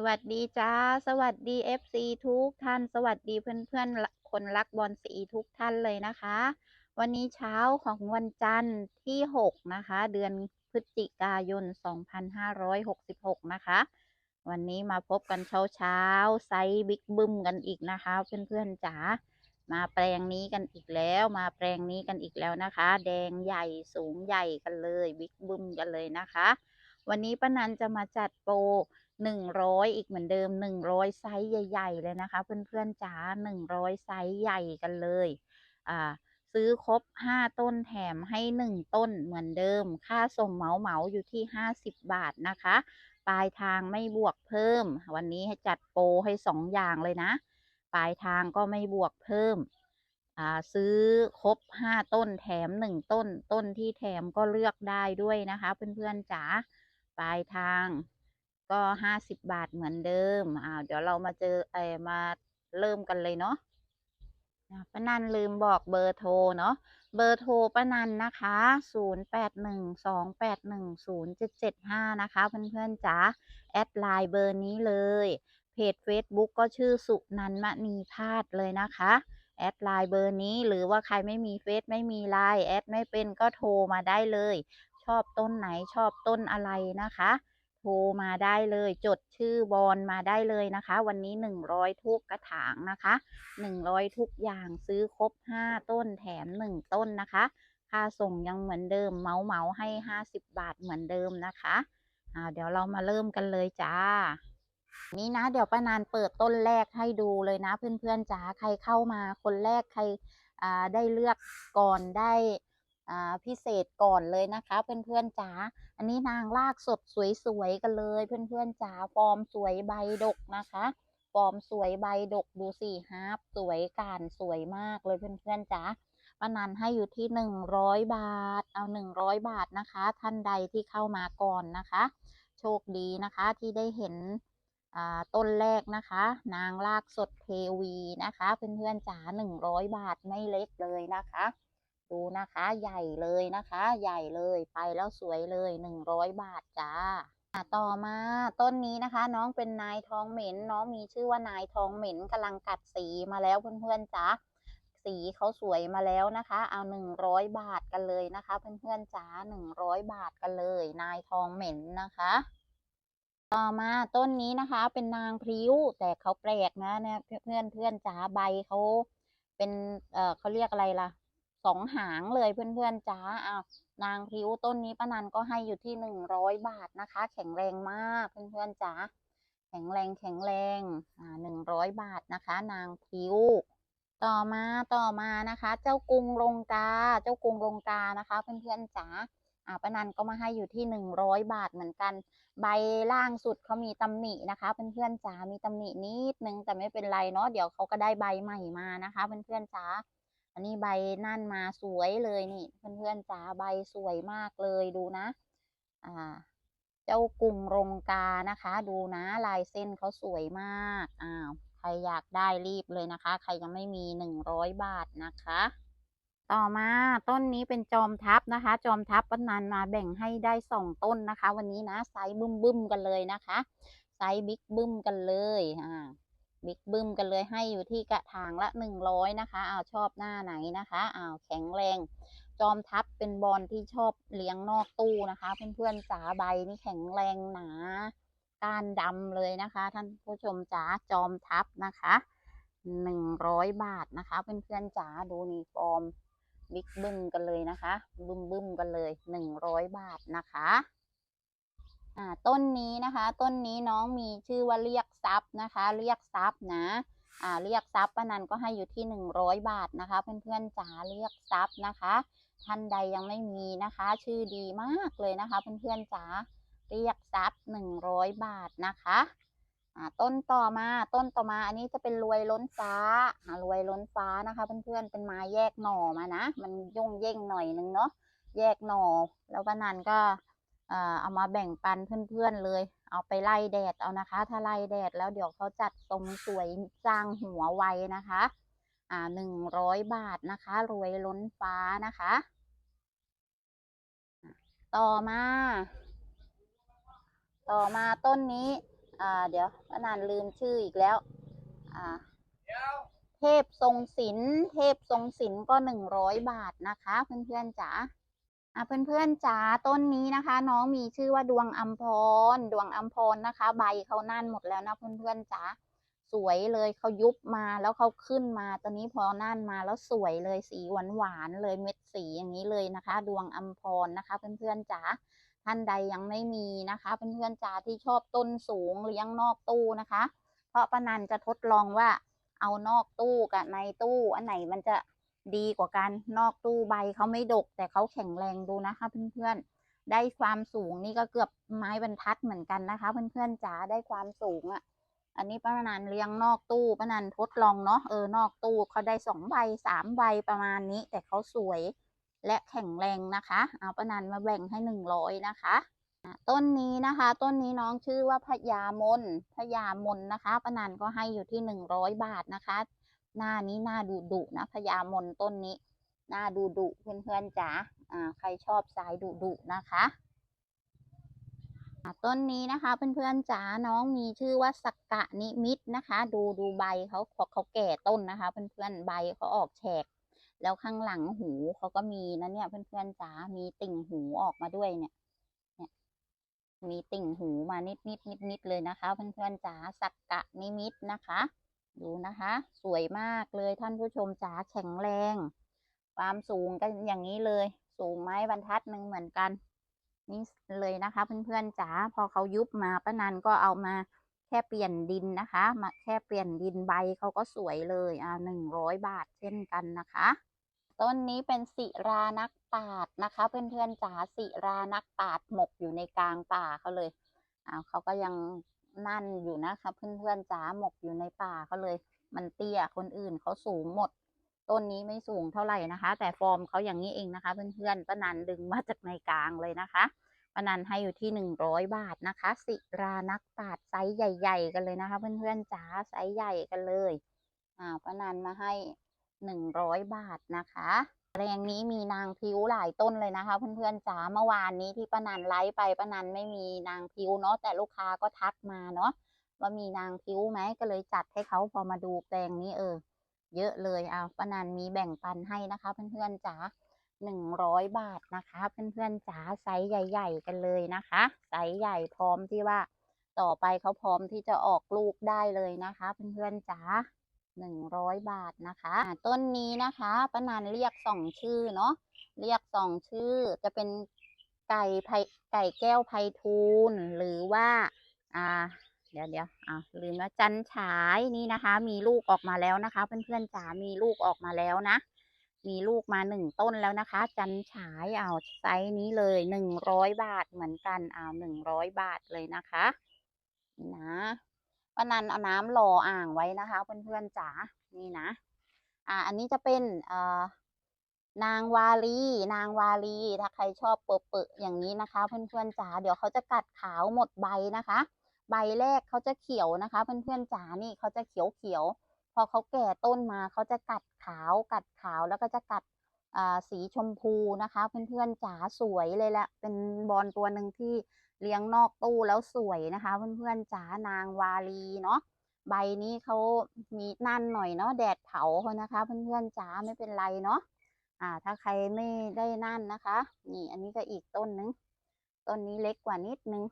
สวัสดีจ้า สวัสดี FC ทุกท่าน สวัสดีเพื่อนๆ คนรักบอลสีทุกท่านเลยนะคะ วันนี้เช้าของวันจันทร์ที่ 6 นะคะ เดือนพฤศจิกายน 2566 นะคะ วันนี้มาพบกันเช้าเช้าไซส์บิ๊กบึ้มกันอีกนะคะ เพื่อนๆจ๋า มาแปลงนี้กันอีกแล้ว มาแปลงนี้กันอีกแล้วนะคะ แดงใหญ่สูงใหญ่กันเลย บิ๊กบึ้มกันเลยนะคะ วันนี้ป้านันจะมาจัดโปร หนึ่งร้อยอีกเหมือนเดิมหนึ่งร้อยไซส์ใหญ่ ๆ เลยนะคะ เพื่อนๆจ๋าหนึ่งร้อยไซส์ใหญ่กันเลย อ่า ซื้อครบห้าต้นแถมให้หนึ่งต้นเหมือนเดิม ค่าส่งเหมาเหมาอยู่ที่ห้าสิบบาทนะคะ ปลายทางไม่บวกเพิ่ม วันนี้ให้จัดโปรให้สองอย่างเลยนะ ปลายทางก็ไม่บวกเพิ่ม อ่า ซื้อครบห้าต้นแถมหนึ่งต้น ต้นที่แถมก็เลือกได้ด้วยนะคะ เพื่อนๆจ๋าปลายทาง ก็ห้าสิบบาทเหมือนเดิมอ่าวเดี๋ยวเรามาเจอเออมาเริ่มกันเลยเนาะป้านันลืมบอกเบอร์โทรเนาะเบอร์โทรป้านันนะคะ0 8 1 2 8 1 0 7 7 5นะคะเพื่อนๆจ๋าแอดไลน์เบอร์นี้เลยเพจ Facebook ก็ชื่อสุนันมณีพาดเลยนะคะ แอดไลน์เบอร์นี้หรือว่าใครไม่มีเฟซไม่มีไลน์แอดไม่เป็นก็โทรมาได้เลย ชอบต้นไหนชอบต้นอะไรนะคะ โทรมาได้เลยจดชื่อบอลมาได้เลยนะคะ วันนี้หนึ่งร้อยทุกกระถางนะคะหนึ่งร้อยทุกอย่างซื้อครบห้าต้นแถมหนึ่งต้นนะคะ ค่าส่งยังเหมือนเดิมเมาเมาให้ห้าสิบบาทเหมือนเดิมนะคะอ่าเดี๋ยวเรามาเริ่มกันเลยจ้า นี่นะ เดี๋ยวป้านานเปิดต้นแรกให้ดูเลยนะ เพื่อนๆจ๋าใครเข้ามาคนแรกใครอ่าได้เลือกก่อนได้ พิเศษก่อนเลยนะคะ เพื่อนๆจ๋า อันนี้นางลากสดสวยๆกันเลย เพื่อนๆจ๋าฟอร์มสวยใบดกนะคะฟอร์มสวยใบดกดูสิฮาร์ปสวยการสวยมากเลยเพื่อนๆจ๋าป้านันให้อยู่ที่หนึ่งร้อยบาท เอาหนึ่งร้อยบาทนะคะ ท่านใดที่เข้ามาก่อนนะคะ โชคดีนะคะที่ได้เห็นต้นแรกนะคะ นางลากสดเทวีนะคะ เพื่อนๆจ๋าหนึ่งร้อยบาทไม่เล็กเลยนะคะ ดูนะคะ ใหญ่เลยนะคะ ใหญ่เลยไปแล้วสวยเลยหนึ่งร้อยบาทจ้าต่อมาต้นนี้นะคะ น้องเป็นนายทองเหม็น น้องมีชื่อว่านายทองเหม็นกำลังกัดสีมาแล้วเพื่อนๆจ้าสีเขาสวยมาแล้วนะคะ เอาหนึ่งร้อยบาทกันเลยนะคะ เพื่อนๆจ้าหนึ่งร้อยบาทกันเลย นายทองเหม็นนะคะ ต่อมาต้นนี้นะคะ เป็นนางพริ้วแต่เขาแปลกนะเนี่ยเพื่อนเพื่อนจ๋าใบเขาเป็นเออเขาเรียกอะไรล่ะ สองหางเลยเพื่อนเพื่อนจ๋าอ้าวนางพริ้วต้นนี้ป้านันก็ให้อยู่ที่หนึ่งร้อยบาทนะคะ แข็งแรงมากเพื่อนเพื่อนจ๋าแข็งแรงแข็งแรงอ่าหนึ่งร้อยบาทนะคะ นางพริ้วต่อมาต่อมานะคะ เจ้ากรุงลงกา เจ้ากรุงลงกานะคะ เพื่อนๆจ๋าอ่าป้านันก็มาให้อยู่ที่หนึ่งร้อยบาทเหมือนกัน ใบล่างสุดเขามีตำหนินะคะ เพื่อนๆจ๋ามีตำหนินิดนึงแต่ไม่เป็นไรเนาะเดี๋ยวเขาก็ได้ใบใหม่มานะคะ เพื่อนๆจ๋า อันนี้ใบนั่นมาสวยเลยนี่ เพื่อนๆจ๋าใบสวยมากเลยดูนะ อ่า เจ้ากรุงรงกานะคะ ดูนะลายเส้นเขาสวยมากอ้าวใครอยากได้รีบเลยนะคะ ใครยังไม่มีหนึ่งร้อยบาทนะคะ ต่อมาต้นนี้เป็นจอมทัพนะคะ จอมทัพปนันมาแบ่งให้ได้สองต้นนะคะ วันนี้นะไซส์บึ้มบึ้มๆกันเลยนะคะไซส์บิ๊กบึ้มกันเลยอ่า บิ๊กบึ้มกันเลยให้อยู่ที่กระถางละหนึ่งร้อยนะคะอ้าวชอบหน้าไหนนะคะอ้าวแข็งแรง จอมทัพเป็นบอลที่ชอบเลี้ยงนอกตู้นะคะ เพื่อนๆจ๋าใบนี่แข็งแรงหนาก้านดำเลยนะคะ ท่านผู้ชมจ๋าจอมทัพนะคะหนึ่งร้อยบาทนะคะ เพื่อนๆจ๋าดูนี่ฟอร์มบิ๊กบึ้มกันเลยนะคะ บึ้มบึ้มกันเลยหนึ่งร้อยบาทนะคะ อ่าต้นนี้นะคะ ต้นนี้น้องมีชื่อว่าเรียกทรัพย์นะคะ เรียกทรัพย์นะอ่าเรียกทรัพย์ป้านันก็ให้อยู่ที่หนึ่งร้อยบาทนะคะ เพื่อนๆจ๋าเรียกทรัพย์นะคะ ท่านใดยังไม่มีนะคะ ชื่อดีมากเลยนะคะ เพื่อนๆจ๋าเรียกทรัพย์หนึ่งร้อยบาทนะคะอ่าต้นต่อมาต้นต่อมาอันนี้จะเป็นรวยล้นฟ้าอ่ารวยล้นฟ้านะคะ เพื่อนๆเป็นไม้แยกหน่อมานะ มันย่งเย่งหน่อยนึงเนาะแยกหน่อแล้วป้านันก็ เอามาแบ่งปันเพื่อนๆเลย เอาไปไล่แดดเอานะคะ ถ้าไล่แดดแล้วเดี๋ยวเขาจัดทรงสวยสร้างหัวไว้นะคะ อ่าหนึ่งร้อยบาทนะคะ รวยล้นฟ้านะคะ ต่อมา ต่อมาต้นนี้ อ่า เดี๋ยวป้านานลืมชื่ออีกแล้ว อ่าเทพทรงศิลป์เทพทรงศิลป์ก็หนึ่งร้อยบาทนะคะ เพื่อนๆจ๋า เพื่อนๆจ๋าต้นนี้นะคะ น้องมีชื่อว่าดวงอัมพร ดวงอัมพรนะคะ ใบเขานั่นหมดแล้วนะเพื่อนๆจ๋าสวยเลยเขายุบมาแล้วเขาขึ้นมาตอนนี้พอนั่นมาแล้วสวยเลยสีหวานๆเลยเม็ดสีอย่างนี้เลยนะคะ ดวงอัมพรนะคะ เพื่อนๆจ๋าท่านใดยังไม่มีนะคะเพื่อนๆจ๋าที่ชอบต้นสูงเลี้ยงนอกตู้นะคะ เพราะป้านันจะทดลองว่าเอานอกตู้กับในตู้อันไหนมันจะ ดีกว่ากันนอกตู้ใบเขาไม่ดก แต่เขาแข็งแรงดูนะคะ เพื่อนๆ ได้ความสูงนี่ก็เกือบไม้บรรทัดเหมือนกันนะคะ เพื่อนๆจ๋าได้ความสูงอะ่ะ อันนี้ป้านันเลี้ยงนอกตู้ป้านันทดลองเนาะเออนอกตู้เขาได้สองใบสามใบประมาณนี้ แต่เขาสวยและแข็งแรงนะคะ เอาป้านันมาแบ่งให้หนึ่งร้อยนะคะต้นนี้นะคะ ต้นนี้น้องชื่อว่าพญามนพญามนนะคะป้านันก็ให้อยู่ที่หนึ่งร้อยบาทนะคะ หน้านี้หน้าดุดุนะพญามนต้นนี้ หน้าดุดุเพื่อนๆจ๋าอ่า ใครชอบสายดุดุนะคะต้นนี้นะคะเพื่อนๆจ๋าน้องมีชื่อว่าสักกะนิมิตนะคะ ดูดูใบเขาเขาเขาแก่ต้นนะคะ เพื่อนๆใบเขาออกแฉก แล้วข้างหลังหูเขาก็มีนะเนี่ย เพื่อนๆจ๋ามีติ่งหูออกมาด้วยเนี่ยเนี่ยมีติ่งหูมานิดนิดนิดนิดๆเลยนะคะ เพื่อนๆจ๋าสักกะนิมิตนะคะ ดูนะคะ สวยมากเลยท่านผู้ชมจ๋าแข็งแรง ความสูงก็อย่างนี้เลย สูงไม้บรรทัดหนึ่งเหมือนกัน นี่เลยนะคะเพื่อนๆจ๋าพอเขายุบมาป้านันก็เอามาแค่เปลี่ยนดินนะคะ มาแค่เปลี่ยนดินใบเขาก็สวยเลยอ่าหนึ่งร้อยบาทเช่นกันนะคะต้นนี้เป็นสิรานักปาดนะคะ เพื่อนๆจ๋าสิรานักปาดหมกอยู่ในกลางป่าเขาเลยอ้าวเขาก็ยัง นั่นอยู่นะคะเพื่อนๆจ๋าหมกอยู่ในป่าเขาเลย มันเตี้ยคนอื่นเขาสูงหมด ต้นนี้ไม่สูงเท่าไหร่นะคะ แต่ฟอร์มเขาอย่างนี้เองนะคะเพื่อนๆป้านันดึงมาจากในกลางเลยนะคะป้านันให้อยู่ที่หนึ่งร้อยบาทนะคะ สิรานักปาดไซส์ใหญ่ ๆ กันเลยนะคะ เพื่อนๆจ๋าไซส์ใหญ่กันเลยอ่าป้านันมาให้ หนึ่งร้อยบาทนะคะแปลงนี้มีนางพิ้วหลายต้นเลยนะคะ เพื่อนๆจ๋าเมื่อวานนี้ที่ป้านันไลฟ์ไปป้านันไม่มีนางพิ้วเนาะแต่ลูกค้าก็ทักมาเนาะว่ามีนางพิ้วไหมก็เลยจัดให้เขาพอมาดูแปลงนี้เออ เยอะเลยเอาป้านันมีแบ่งปันให้นะคะ เพื่อนๆจ๋าหนึ่งร้อยบาทนะคะ เพื่อนๆจ๋าไซส์ใหญ่ ๆ กันเลยนะคะไซส์ใหญ่พร้อมที่ว่า ต่อไปเขาพร้อมที่จะออกลูกได้เลยนะคะ เพื่อนๆจ๋า หนึ่งร้อยบาทนะคะต้นนี้นะคะป้านันเรียกสองชื่อเนาะเรียกสองชื่อจะเป็นไก่ไพไก่แก้วไพฑูรย์หรือว่า อ่า เดี๋ยวเดี๋ยวอ่าลืมว่าจันฉายนี่นะคะ มีลูกออกมาแล้วนะคะ เพื่อนๆจ๋ามีลูกออกมาแล้วนะ มีลูกมาหนึ่งต้นแล้วนะคะ จันฉายเอาไซส์นี้เลยหนึ่งร้อยบาทเหมือนกันเอาหนึ่งร้อยบาทเลยนะคะนะ ป้านันเอาน้ำรออ่างไว้นะคะเพื่อนๆจ๋านี่นะ อ่า อันนี้จะเป็นเอ่อนางวาลีนางวาลีถ้าใครชอบเปอะๆอย่างนี้นะคะ เพื่อนๆจ๋าเดี๋ยวเขาจะกัดขาวหมดใบนะคะ ใบแรกเขาจะเขียวนะคะ เพื่อนๆจ๋านี่เขาจะเขียวเขียวๆพอเขาแก่ต้นมาเขาจะกัดขาวกัดขาวแล้วก็จะกัดอ่าสีชมพูนะคะ เพื่อนๆจ๋าสวยเลยแหละเป็นบอลตัวหนึ่งที่ เลี้ยงนอกตู้แล้วสวยนะคะ เพื่อนๆจ๋านางวาลีเนาะใบนี้เขามีนั่นหน่อยเนาะแดดเผาเขานะคะ เพื่อนๆจ๋าไม่เป็นไรเนาะอ่า ถ้าใครไม่ได้นั่นนะคะ นี่อันนี้ก็อีกต้นนึงต้นนี้เล็กกว่านิดนึง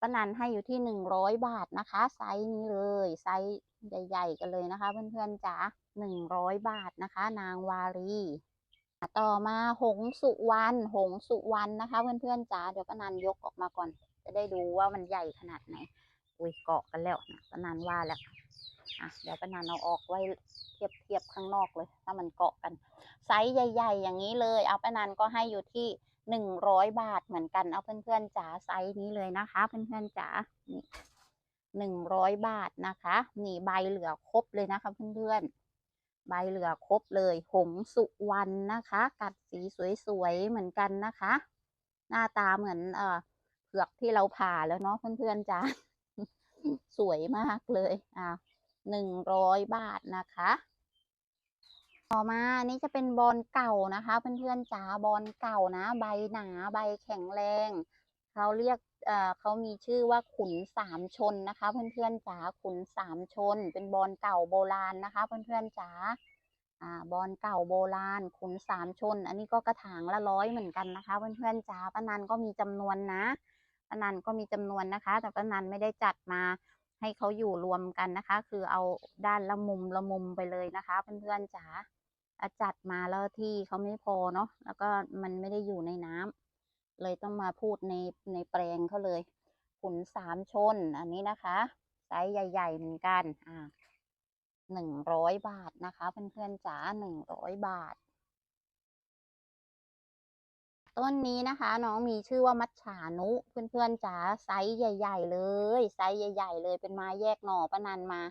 ป้านันให้อยู่ที่หนึ่งร้อยบาทนะคะ ไซส์นี้เลยไซส์ใหญ่ ๆ กันเลยนะคะ เพื่อนๆจ๋าหนึ่งร้อยบาทนะคะ นางวาลี ต่อมาหงสุวรรณหงสุวรรณนะคะ เพื่อนๆจ๋าเดี๋ยวป้านันยกออกมาก่อน จะได้ดูว่ามันใหญ่ขนาดไหนอุ้ยเกาะกันแล้วนะป้านันว่าแล้วอะเดี๋ยวป้านันเอาออกไว้เทียบเทียบข้างนอกเลย ถ้ามันเกาะกัน ไซส์ใหญ่ ๆ อย่างนี้เลย เอาไปนันก็ให้อยู่ที่หนึ่งร้อยบาทเหมือนกันเอาเพื่อนๆจ๋าไซส์นี้เลยนะคะ เพื่อนๆจ๋านี่หนึ่งร้อยบาทนะคะนี่ใบเหลือครบเลยนะคะเพื่อนๆ ใบเหลือครบเลย หงสุวรรณนะคะ กัดสีสวยๆเหมือนกันนะคะ หน้าตาเหมือนเอ่อเผือกที่เราผ่าแล้วเนาะเพื่อนๆจ้าสวยมากเลยอ่าหนึ่งร้อยบาทนะคะ ต่อมาอันนี้จะเป็นบอลเก่านะคะ เพื่อนๆจ๋าบอลเก่านะ ใบหนาใบแข็งแรง เขาเรียก เออเขามีชื่อว่าขุนสามชนนะคะ เพื่อนๆจ๋าขุนสามชน เป็นบอลเก่าโบราณนะคะ เพื่อนๆจ๋าอ่าบอลเก่าโบราณ ขุนสามชน อันนี้ก็กระถางละร้อยเหมือนกันนะคะ เพื่อนๆจ๋าป้านันก็มีจำนวนนะป้านันก็มีจำนวนนะคะ แต่ป้านันไม่ได้จัดมาให้เขาอยู่รวมกันนะคะ คือเอาด้านละมุมละมุมไปเลยนะคะ เพื่อนๆจ๋าอะจัดมาแล้วที่เขาไม่พอเนาะแล้วก็มันไม่ได้อยู่ในน้ำ เลยต้องมาพูดในในแปลงเขาเลย ขุนสามชน อันนี้นะคะไซส์ใหญ่ๆเหมือนกัน อ่าหนึ่งร้อยบาทนะคะ เพื่อนๆจ๋าหนึ่งร้อยบาท ต้นนี้นะคะ น้องมีชื่อว่ามัจฉานุ เพื่อนๆจ๋าไซส์ใหญ่ ๆ เลยไซส์ใหญ่ ๆ เลยเป็นไม้แยกหน่อประนันมา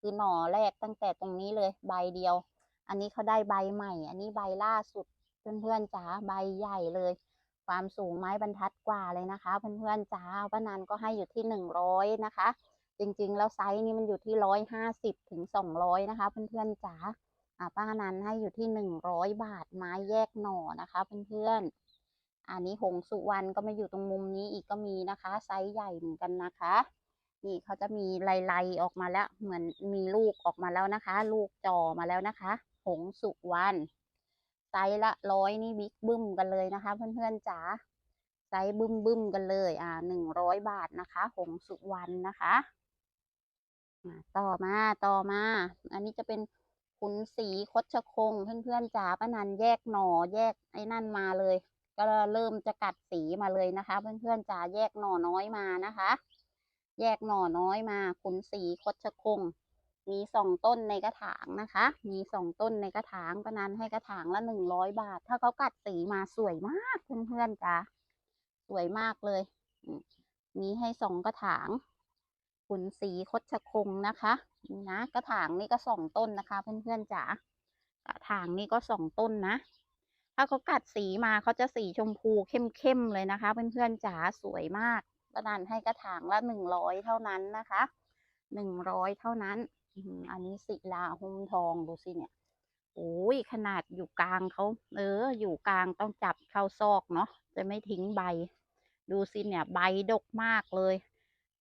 คือหน่อแรกตั้งแต่ตรงนี้เลยใบเดียว อันนี้เขาได้ใบใหม่ อันนี้ใบล่าสุด เพื่อนๆจ๋าใบใหญ่เลย ความสูงไม้บรรทัดกว่าเลยนะคะ เพื่อนๆจ้าป้านันก็ให้อยู่ที่หนึ่งร้อยนะคะ จริงๆ แล้วไซส์นี้มันอยู่ที่ร้อยห้าสิบถึงสองร้อยนะคะ เพื่อนๆจ๋าป้านันให้อยู่ที่หนึ่งร้อยบาทไม้แยกหน่อนะคะเพื่อนๆอันนี้หงสุวรรณก็มาอยู่ตรงมุมนี้อีกก็มีนะคะ ไซส์ใหญ่เหมือนกันนะคะนี่เขาจะมีลายๆออกมาแล้ว เหมือนมีลูกออกมาแล้วนะคะ ลูกจอมาแล้วนะคะ หงสุวรรณ ไซส์ละร้อยนี่บิ๊กบึ้มกันเลยนะคะ เพื่อนๆจ๋าไซส์บึ้มบึ้มกันเลยอ่าหนึ่งร้อยบาทนะคะ หงสุวรรณนะคะต่อมาต่อมา อันนี้จะเป็นขุนสีคดชะคง เพื่อนๆจ๋าป้านันแยกหน่อแยกไอ้นั่นมาเลย ก็เริ่มจะกัดสีมาเลยนะคะ เพื่อนๆจ๋าแยกหน่อน้อยมานะคะ แยกหน่อน้อยมาขุนสีคดชะคง มีสองต้นในกระถางนะคะ มีสองต้นในกระถางประนันให้กระถางละหนึ่งร้อยบาท ถ้าเขากัดสีมาสวยมากเพื่อนๆจ้ะสวยมากเลย มีให้สองกระถางขุนสีคดชะคงนะคะนี่นะกระถางนี่ก็สองต้นนะคะ เพื่อนๆจ๋ากระถางนี่ก็สองต้นนะ ถ้าเขากัดสีมาเขาจะสีชมพูเข้มๆเลยนะคะ เพื่อนๆจ๋าสวยมากประนันให้กระถางละหนึ่งร้อยเท่านั้นนะคะหนึ่งร้อยเท่านั้น อันนี้ศิลาหุ้มทองดูสิเนี่ยโอ้ยขนาดอยู่กลางเขาเออ อยู่กลางต้องจับเข้าซอกเนาะจะไม่ทิ้งใบ ดูสิเนี่ย ใบดกมากเลย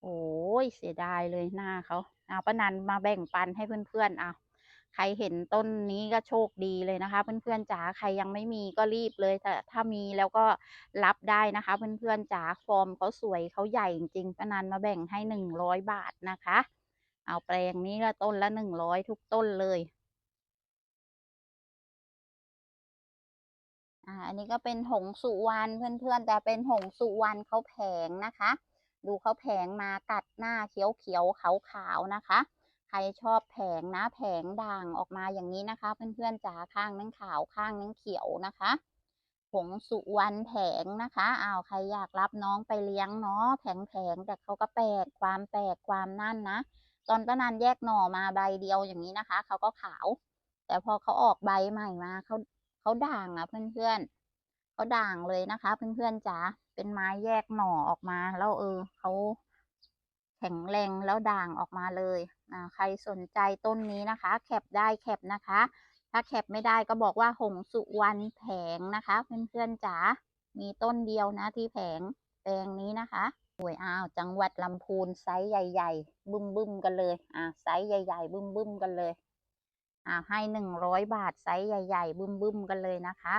โอ้ยเสียดายเลยหน้าเขาเอาป้านันมาแบ่งปันให้เพื่อนๆเอาใครเห็นต้นนี้ก็โชคดีเลยนะคะ เพื่อนๆจ๋าใครยังไม่มีก็รีบเลยแต่ถ้ามีแล้วก็รับได้นะคะ เพื่อนๆจ๋าฟอร์มเขาสวยเขาใหญ่จริงๆป้านันมาแบ่งให้หนึ่งร้อยบาทนะคะ เอาแปลงนี้ก็ต้นละหนึ่งร้อยทุกต้นเลยอ่าอันนี้ก็เป็นหงสุวรรณเพื่อนๆ แต่เป็นหงสุวรรณเขาแผงนะคะ ดูเขาแผงมากัดหน้าเขียวเขียวขาวขาวๆนะคะ ใครชอบแผงนะแผงด่างออกมาอย่างนี้นะคะ เพื่อนๆจ๋าข้างนึงขาวข้างนึงเขียวนะคะหงสุวรรณแผงนะคะอ้าวใครอยากรับน้องไปเลี้ยงเนาะแผงแผงแต่เขาก็แปลกความแปลกความนั่นนะ ตอนป้านันแยกหน่อมาใบเดียวอย่างนี้นะคะเขาก็ขาว แต่พอเขาออกใบใหม่มาเขาเขาด่างอะเพื่อนๆเขาด่างเลยนะคะ เพื่อนๆจ๋าเป็นไม้แยกหน่อออกมาแล้วเออเขาแข็งแรงแล้วด่างออกมาเลยอ่าใครสนใจต้นนี้นะคะ แคปได้แคปนะคะ ถ้าแคปไม่ได้ก็บอกว่าหงสุวรรณแผงนะคะ เพื่อนๆจ๋ามีต้นเดียวนะที่แผงแปลงนี้นะคะ หวยอ้าวจังหวัดลำพูนไซส์ใหญ่ ๆ บึ้มบึ้มๆกันเลยอ่าไซส์ใหญ่ ๆ บึ้มบึ้มๆกันเลยอ่าให้หนึ่งร้อยบาทไซส์ใหญ่ ๆ บึ้มบึ้มๆกันเลยนะคะ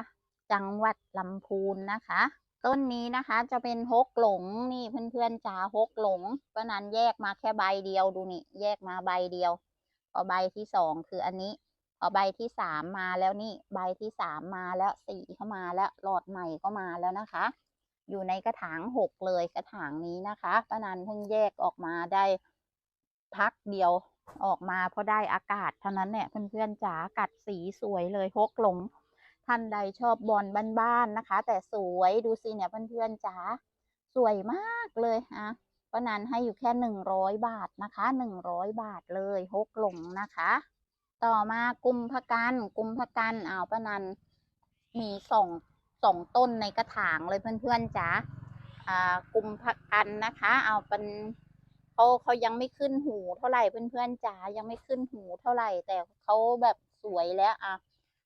จังหวัดลำพูนนะคะ ต้นนี้นะคะจะเป็นฮกหลงนี่เพื่อนๆจ๋าฮกหลงก็นั้นแยกมาแค่ใบเดียวดูนี่แยกมาใบเดียวพอใบที่สองคืออันนี้พอใบที่สามมาแล้วนี่ใบที่สามมาแล้วสีเข้ามาแล้วหลอดใหม่ก็มาแล้วนะคะ อยู่ในกระถางหกเลยกระถางนี้นะคะป้านันเพิ่งแยกออกมาได้พักเดียวออกมาเพราะได้อากาศเท่านั้นเนี่ยเพื่อนๆจ๋ากัดสีสวยเลยฮกหลง ท่านใดชอบบอลบ้านๆนะคะ แต่สวยดูสิเนี่ยเพื่อนๆจ๋าสวยมากเลยอะป้านันให้อยู่แค่หนึ่งร้อยบาทนะคะหนึ่งร้อยบาทเลยฮกหลงนะคะ ต่อมากุมภกันกุมภกันอ้าวป้านันมีสอง สองต้นในกระถางเลยเพื่อนๆจ๋าอ่ากุมภกันนะคะ เอาเป็นเขาเขายังไม่ขึ้นหูเท่าไหร่เพื่อนๆจ๋ายังไม่ขึ้นหูเท่าไหร่ แต่เขาแบบสวยแล้วอะ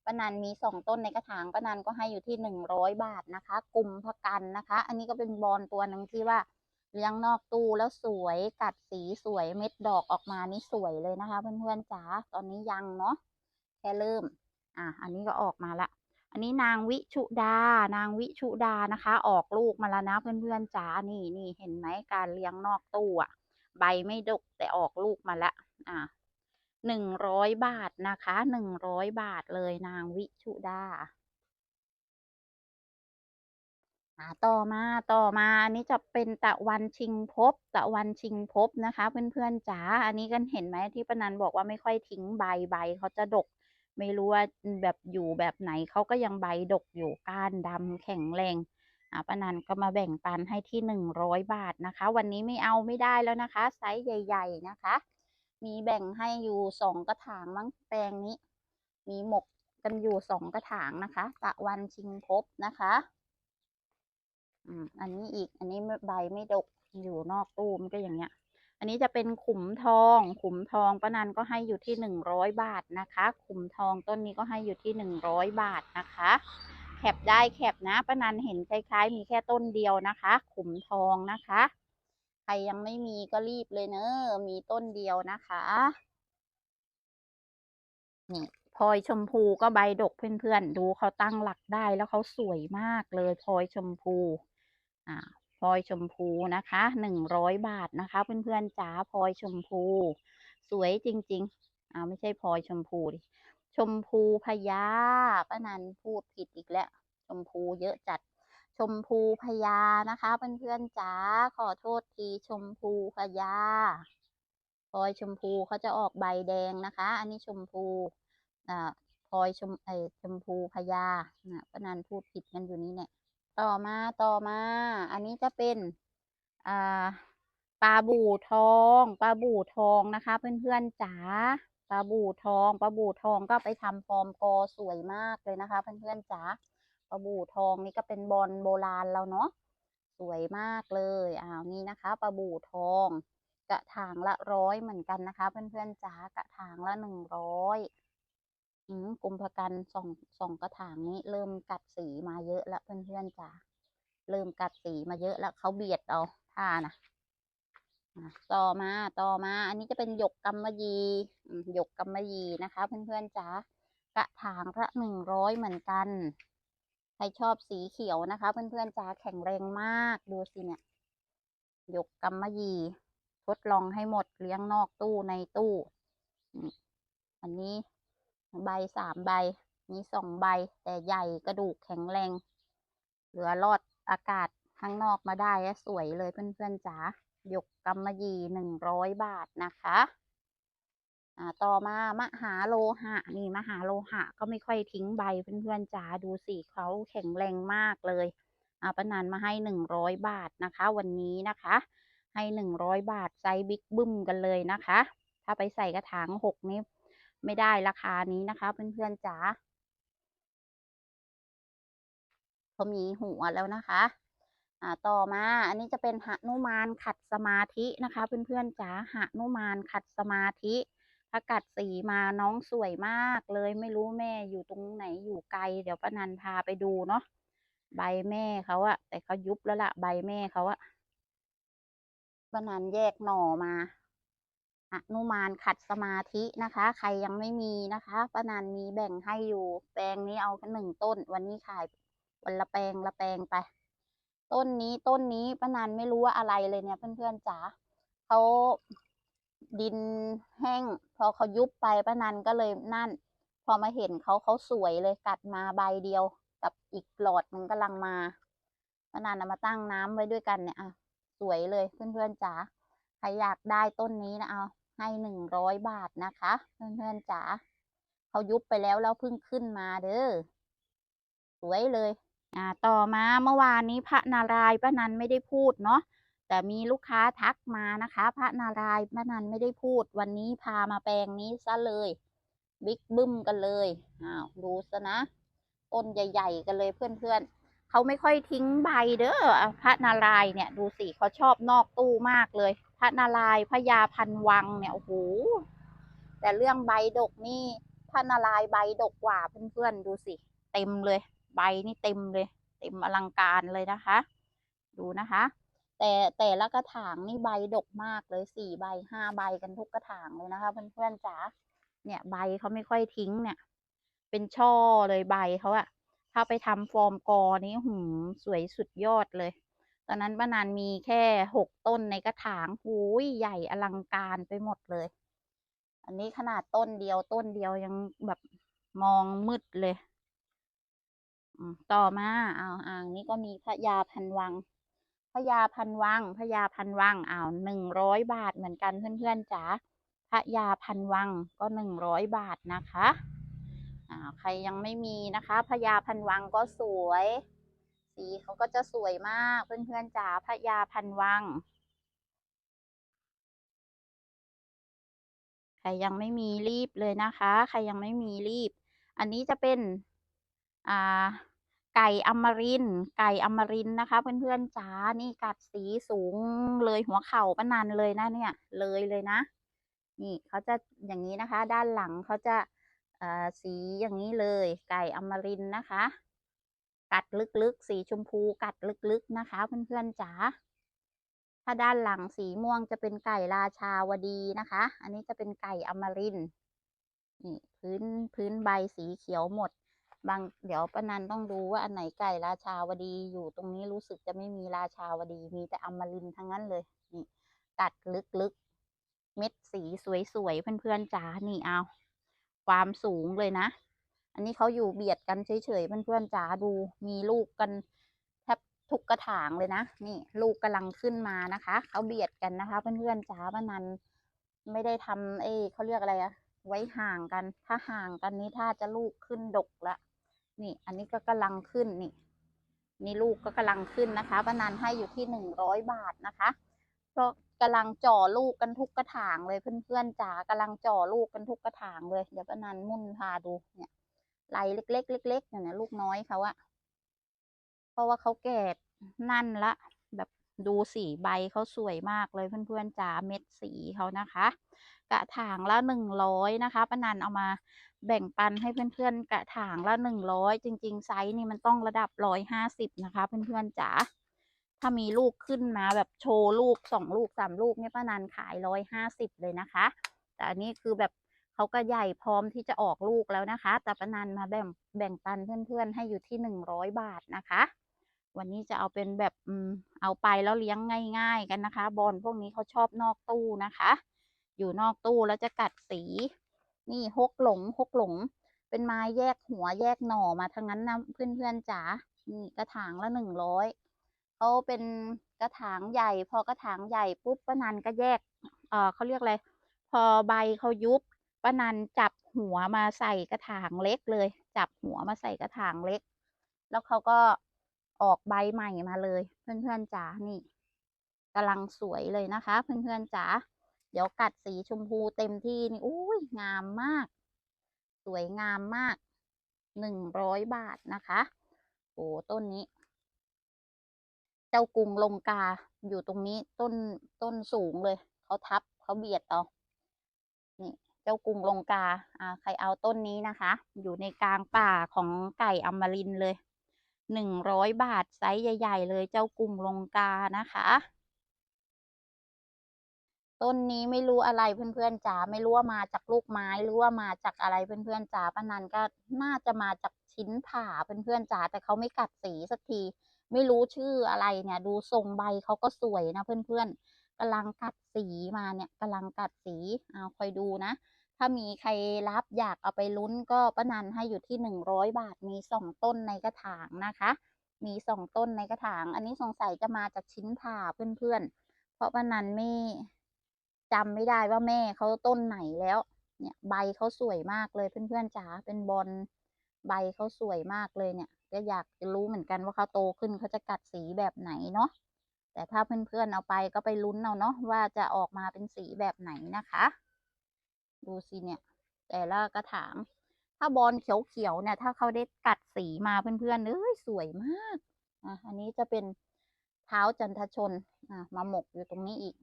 ป้านันมีสองต้นในกระถางป้านันก็ให้อยู่ที่หนึ่งร้อยบาทนะคะ กุมภกันนะคะ อันนี้ก็เป็นบอลตัวหนึ่งที่ว่าเลี้ยงนอกตู้แล้วสวยกัดสีสวยเม็ดดอกออกมานี่สวยเลยนะคะ เพื่อนๆจ๋าตอนนี้ยังเนาะแค่เริ่ม อะอันนี้ก็ออกมาละ อันนี้นางวิชุดา นางวิชุดานะคะ ออกลูกมาแล้วนะเพื่อนๆจ๋า นี่นี่เห็นไหมการเลี้ยงนอกตู้อะใบไม่ดกแต่ออกลูกมาละอะหนึ่งร้อยบาทนะคะหนึ่งร้อยบาทเลยนางวิชุดาอ่าต่อมาต่อมาอันนี้จะเป็นตะวันชิงภพตะวันชิงภพนะคะ เพื่อนๆจ๋าอันนี้กันเห็นไหมที่ปนันบอกว่าไม่ค่อยทิ้งใบใบเขาจะดก ไม่รู้ว่าแบบอยู่แบบไหนเขาก็ยังใบดกอยู่ก้านดำแข็งแรงอ่าปานันก็มาแบ่งปันให้ที่หนึ่งร้อยบาทนะคะ วันนี้ไม่เอาไม่ได้แล้วนะคะ ไซส์ใหญ่ ๆนะคะ มีแบ่งให้อยู่สองกระถางมั้งแปลงนี้ มีหมกกันอยู่สองกระถางนะคะตะวันชิงภพนะคะอืมอันนี้อีกอันนี้ใบไม่ดกอยู่นอกตู้มันก็อย่างเงี้ย อันนี้จะเป็นขุมทอง ขุมทองป้านันก็ให้อยู่ที่หนึ่งร้อยบาทนะคะ ขุมทองต้นนี้ก็ให้อยู่ที่หนึ่งร้อยบาทนะคะ แคปได้แคปนะป้านันเห็นคล้ายๆ มีแค่ต้นเดียวนะคะ ขุมทองนะคะ ใครยังไม่มีก็รีบเลยเนอะมีต้นเดียวนะคะนี่พลอยชมพูก็ใบดกเพื่อนๆ ดูเขาตั้งหลักได้แล้วเขาสวยมากเลยพลอยชมพูอ่า พลอยชมพูนะคะหนึ่งร้อยบาทนะคะ เพื่อนๆจ๋าพลอยชมพู สวยจริงๆอ่าไม่ใช่พลอยชมพูดิชมพูพญาป้านันพูดผิดอีกแล้ว ชมพูเยอะจัด ชมพูพญานะคะ เพื่อนๆจ๋าขอโทษทีชมพูพญาพลอยชมพูเขาจะออกใบแดงนะคะ อันนี้ชมพูอ่าพลอยชมไอชมพูพญานะป้านันพูดผิดกันอยู่นี่เนี่ย ต่อมาต่อมา อันนี้จะเป็นอ่าปลาบู่ทองปลาบู่ทองนะคะ เพื่อนๆจ๋าปลาบู่ทองปลาบู่ทองก็ไปทำฟอร์มกอสวยมากเลยนะคะ เพื่อนๆจ๋าปลาบู่ทองนี่ก็เป็นบอลโบราณแล้วเนาะสวยมากเลยอ้าวนี่นะคะปลาบู่ทอง กระถางละร้อยเหมือนกันนะคะ เพื่อนๆจ๋ากระถางละหนึ่งร้อย อืมกุมภกันสองสองกระถางนี้ เริ่มกัดสีมาเยอะแล้วเพื่อนๆจ๋าเริ่มกัดสีมาเยอะแล้วเขาเบียดเอาท่านะ่ะต่อมาต่อมา อันนี้จะเป็นหยกกำมะหยี่หยกกำมะหยี่นะคะ เพื่อนๆจ๋ากระถางละหนึ่งร้อยเหมือนกัน ใครชอบสีเขียวนะคะ เพื่อนๆจ๋าแข็งแรงมากดูสิเนี่ยหยกกำมะหยี่ทดลองให้หมดเลี้ยงนอกตู้ในตู้ อันนี้ ใบสามใบ มีสองใบ แต่ใหญ่กระดูกแข็งแรง เหลือรอดอากาศข้างนอกมาได้อะสวยเลยเพื่อนๆจ๋าหยกกำมะยีหนึ่งร้อยบาทนะคะอ่าต่อมามหาโลหะ นี่มหาโลหะ ก็ไม่ค่อยทิ้งใบเพื่อนๆจ๋าดูสิเขาแข็งแรงมากเลยอ่าปนันมาให้หนึ่งร้อยบาทนะคะ วันนี้นะคะ ให้หนึ่งร้อยบาทไซส์บิ๊กบึ้มกันเลยนะคะ ถ้าไปใส่กระถางหกนี้ ไม่ได้ราคานี้นะคะ เพื่อนๆจ๋าเขามีหัวแล้วนะคะ อ่าต่อมาอันนี้จะเป็นหนุมานขัดสมาธินะคะ เพื่อนๆจ๋าหนุมานขัดสมาธิถ้ากัดสีมาน้องสวยมากเลยไม่รู้แม่อยู่ตรงไหนอยู่ไกล เดี๋ยวป้านันพาไปดูเนาะใบแม่เขาอะแต่เขายุบแล้วล่ะ ใบแม่เขาอะป้านันแยกหน่อมา อนุมานขัดสมาธินะคะ ใครยังไม่มีนะคะป้านันมีแบ่งให้อยู่ แปลงนี้เอาแค่หนึ่งต้น วันนี้ขายวันละแปลงละแปลงไป ต้นนี้ต้นนี้ป้านันไม่รู้ว่าอะไรเลยเนี่ย เพื่อนๆจ๋าเขาดินแห้ง พอเขายุบไปป้านันก็เลยนั่น พอมาเห็นเขาเขาสวยเลยกัดมาใบเดียว กับอีกหลอดมันกำลังมาป้านันเอามาตั้งน้ำไว้ด้วยกันเนี่ยอะสวยเลยเพื่อนๆจ๋าใครอยากได้ต้นนี้นะเอา ให้หนึ่งร้อยบาทนะคะ เพื่อนๆจ๋าเขายุบไปแล้วแล้วเพิ่งขึ้นมาเด้อสวยเลย อ่า ต่อมาเมื่อวานนี้พระนารายณ์ป้านันไม่ได้พูดเนาะแต่มีลูกค้าทักมานะคะ พระนารายณ์ป้านันไม่ได้พูด วันนี้พามาแปลงนี้ซะเลย บิ๊กบึ้มกันเลยอ้าวดูซะนะต้นใหญ่ ๆ กันเลยเพื่อนๆเขาไม่ค่อยทิ้งใบเด้อพระนารายณ์เนี่ย ดูสิเขาชอบนอกตู้มากเลย ระนารายณ์พญาพันวังเนี่ยโอ้โหแต่เรื่องใบดกนี่พระนารายณ์ใบดกกว่าเพื่อนๆดูสิ เต็มเลย ใบนี่เต็มเลย เต็มอลังการเลยนะคะ ดูนะคะ แต่แต่ละกระถางนี่ใบดกมากเลยสี่ใบห้าใบกันทุกกระถางเลยนะคะ เพื่อนๆจ๋าเนี่ยใบเขาไม่ค่อยทิ้งเนี่ย เป็นช่อเลยใบเขาอะถ้าไปทำฟอร์มกอนี้หืมสวยสุดยอดเลย ตอนนั้นป้านานมีแค่หกต้นในกระถางหูยใหญ่อลังการไปหมดเลย อันนี้ขนาดต้นเดียวต้นเดียวยังแบบมองมืดเลย ต่อมาเอาอ่างนี้ก็มีพระยาพันวังพระยาพันวังพระยาพันวังอ้าวหนึ่งร้อยบาทเหมือนกันเพื่อนๆจ๋าพระยาพันวังก็หนึ่งร้อยบาทนะคะอ่าใครยังไม่มีนะคะพระยาพันวังก็สวย สีเขาก็จะสวยมากเพื่อนๆจ๋าพระยาพันวัง ใครยังไม่มีรีบเลยนะคะ ใครยังไม่มีรีบ อันนี้จะเป็น อ่า ไก่อมริน ไก่อมรินนะคะ เพื่อนๆจ๋า นี่กัดสีสูงเลยหัวเข่าป้านานเลยนะเนี่ย เลยเลยนะ นี่เขาจะอย่างนี้นะคะ ด้านหลังเขาจะสีอย่างนี้เลย ไก่อมรินนะคะ กัดลึกๆ สีชมพูกัดลึกๆนะคะ เพื่อนๆจ๋าถ้าด้านหลังสีม่วงจะเป็นไก่ราชาวดีนะคะ อันนี้จะเป็นไก่อมรินนี่พื้นพื้นใบสีเขียวหมด บางเดี๋ยวป้านันต้องดูว่าอันไหนไก่ราชาวดีอยู่ตรงนี้รู้สึกจะไม่มีราชาวดีมีแต่อมรินทั้งนั้นเลยนี่กัดลึกๆ เม็ดสีสวยๆเพื่อนๆจ๋านี่เอา ความสูงเลยนะ อันนี้เขาอยู่เบียดกันเฉยๆเพื่อนๆจ๋าดูมีลูกกันแทบทุกกระถางเลยนะ นี่ลูกกำลังขึ้นมานะคะเขาเบียดกันนะคะ เพื่อนๆจ๋าป้านันไม่ได้ทำเอ้เขาเรียกอะไรอะไว้ห่างกัน ถ้าห่างกันนี้ถ้าจะลูกขึ้นดกละนี่ อันนี้ก็กำลังขึ้นนี่นี่ลูกก็กำลังขึ้นนะคะป้านันให้อยู่ที่หนึ่งร้อยบาทนะคะก็กำลังจ่อลูกกันทุกกระถางเลยเพื่อนๆจ๋ากำลังจ่อลูกกันทุกกระถางเลยเดี๋ยวป้านันมุ่นพาดูเนี่ย ไหลเล็กๆเล็กๆเนี่ยนะลูกน้อยเขาอะเพราะว่าเขาแก่นั่นละ แบบดูสีใบเขาสวยมากเลยเพื่อนๆจ๋าเม็ดสีเขานะคะ กระถางละหนึ่งร้อยนะคะป้านันเอามาแบ่งปันให้เพื่อนๆ กระถางละหนึ่งร้อยจริง ๆ ไซส์นี่มันต้องระดับร้อยห้าสิบนะคะ เพื่อนๆจ๋าถ้ามีลูกขึ้นมาแบบโชว์ลูกสองลูกสามลูกเนี่ยป้านันขายร้อยห้าสิบเลยนะคะ แต่อันนี้คือแบบ เขาก็ใหญ่พร้อมที่จะออกลูกแล้วนะคะแต่ป้านันมาแบ่งแบ่งปันเพื่อนๆ ให้อยู่ที่หนึ่งร้อยบาทนะคะ วันนี้จะเอาเป็นแบบเอาไปแล้วเลี้ยงง่าย ๆกันนะคะ บอลพวกนี้เขาชอบนอกตู้นะคะ อยู่นอกตู้แล้วจะกัดสี นี่ฮกหลงฮกหลง เป็นไม้แยกหัวแยกหน่อมาทั้งนั้นนะเพื่อนๆจ๋านี่กระถางละหนึ่งร้อยเขาเป็นกระถางใหญ่ พอกระถางใหญ่ปุ๊บป้านันก็แยกเออเขาเรียกอะไรพอใบเขายุบ ป้านันจับหัวมาใส่กระถางเล็กเลย จับหัวมาใส่กระถางเล็ก แล้วเขาก็ออกใบใหม่มาเลย เพื่อนๆจ๋านี่กำลังสวยเลยนะคะ เพื่อนๆจ๋าเดี๋ยวกัดสีชมพูเต็มที่นี่อุ้ยงามมาก สวยงามมากหนึ่งร้อยบาทนะคะโอ้ต้นนี้ เจ้ากุงลงกาอยู่ตรงนี้ต้นต้นสูงเลย เขาทับเขาเบียดเอานี่ เจ้ากรุงลงกาอ่าใครเอาต้นนี้นะคะ อยู่ในกลางป่าของไก่อมรินเลยหนึ่งร้อยบาทไซส์ใหญ่ ๆ เลยเจ้ากรุงลงกานะคะ ต้นนี้ไม่รู้อะไรเพื่อนๆจ๋าไม่รู้ว่ามาจากลูกไม้หรือว่ามาจากอะไรเพื่อนๆจ๋าป้านันก็น่าจะมาจากชิ้นผ่าเพื่อนๆจ๋าแต่เขาไม่กัดสีสักที ไม่รู้ชื่ออะไรเนี่ย ดูทรงใบเขาก็สวยนะเพื่อนๆกำลังกัดสีมาเนี่ยกำลังกัดสีเอาคอยดูนะ ถ้ามีใครรับอยากเอาไปลุ้นก็ป้านันให้อยู่ที่หนึ่งร้อยบาทมีสองต้นในกระถางนะคะ มีสองต้นในกระถาง อันนี้สงสัยจะมาจากชิ้นผ่าเพื่อนๆ เพราะป้านันไม่จำไม่ได้ว่าแม่เขาต้นไหนแล้ว เนี่ยใบเขาสวยมากเลยเพื่อนๆจ๋าเป็นบอลใบเขาสวยมากเลยเนี่ย ก็อยากจะรู้เหมือนกันว่าเขาโตขึ้นเขาจะกัดสีแบบไหนเนาะแต่ถ้าเพื่อนๆเอาไปก็ไปลุ้นเอาเนาะว่าจะออกมาเป็นสีแบบไหนนะคะ ดูสิเนี่ย แต่ละกระถาง ถ้าบอลเขียวๆเนี่ย ถ้าเขาได้กัดสีมาเพื่อนๆเอ้ยสวยมากอะอันนี้จะเป็นเท้าจันทชนอะมาหมกอยู่ตรงนี้อีก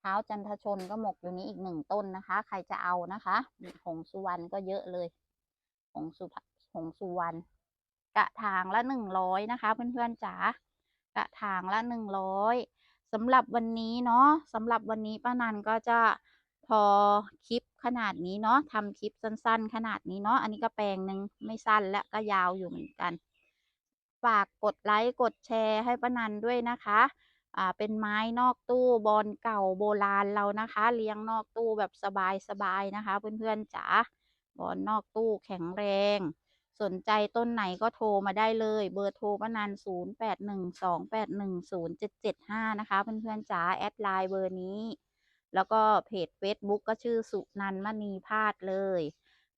เท้าจันทชนก็หมกอยู่นี้อีกหนึ่งต้นนะคะ ใครจะเอานะคะหงสุวรรณก็เยอะเลยหงสุหงสุวรรณกระถางละหนึ่งร้อยนะคะ เพื่อนๆจ๋ากระถางละหนึ่งร้อยสำหรับวันนี้เนาะสำหรับวันนี้ป้านันก็จะ พอคลิปขนาดนี้เนาะทำคลิปสั้น ๆ ขนาดนี้เนาะอันนี้ก็แปลงหนึ่งไม่สั้นและก็ยาวอยู่เหมือนกัน ฝากกดไลค์กดแชร์ให้ป้านันด้วยนะคะอ่าเป็นไม้นอกตู้บอลเก่าโบราณเรานะคะ เลี้ยงนอกตู้แบบสบายๆนะคะ เพื่อนๆจ๋าบอลนอกตู้แข็งแรง สนใจต้นไหนก็โทรมาได้เลย เบอร์โทรป้านัน0 8 1 2 8 1 0 7 7 5นะคะเพื่อนๆจ๋าแอดไลน์เบอร์นี้ แล้วก็เพจ Facebook ก็ชื่อสุนันมณีพาดเลย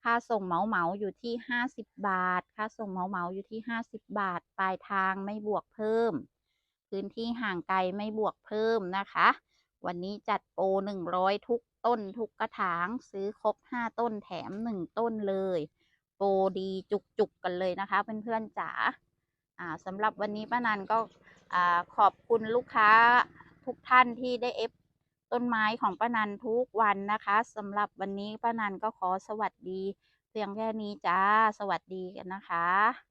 ค่าส่งเหมาเหมาอยู่ที่ 50 บาท ค่าส่งเหมาเหมาอยู่ที่ 50 บาท ปลายทางไม่บวกเพิ่ม พื้นที่ห่างไกลไม่บวกเพิ่มนะคะ วันนี้จัดโปร100 ทุกต้นทุกกระถางซื้อครบ 5 ต้นแถม 1 ต้นเลย โปรดีจุกๆกันเลยนะคะเพื่อนๆจ๋าสำหรับวันนี้ป้านันก็ขอบคุณลูกค้าทุกท่านที่ได้เอฟ ต้นไม้ของป้านันทุกวันนะคะสำหรับวันนี้ป้านันก็ขอสวัสดี เพียงแค่นี้จ้า สวัสดีกันนะคะ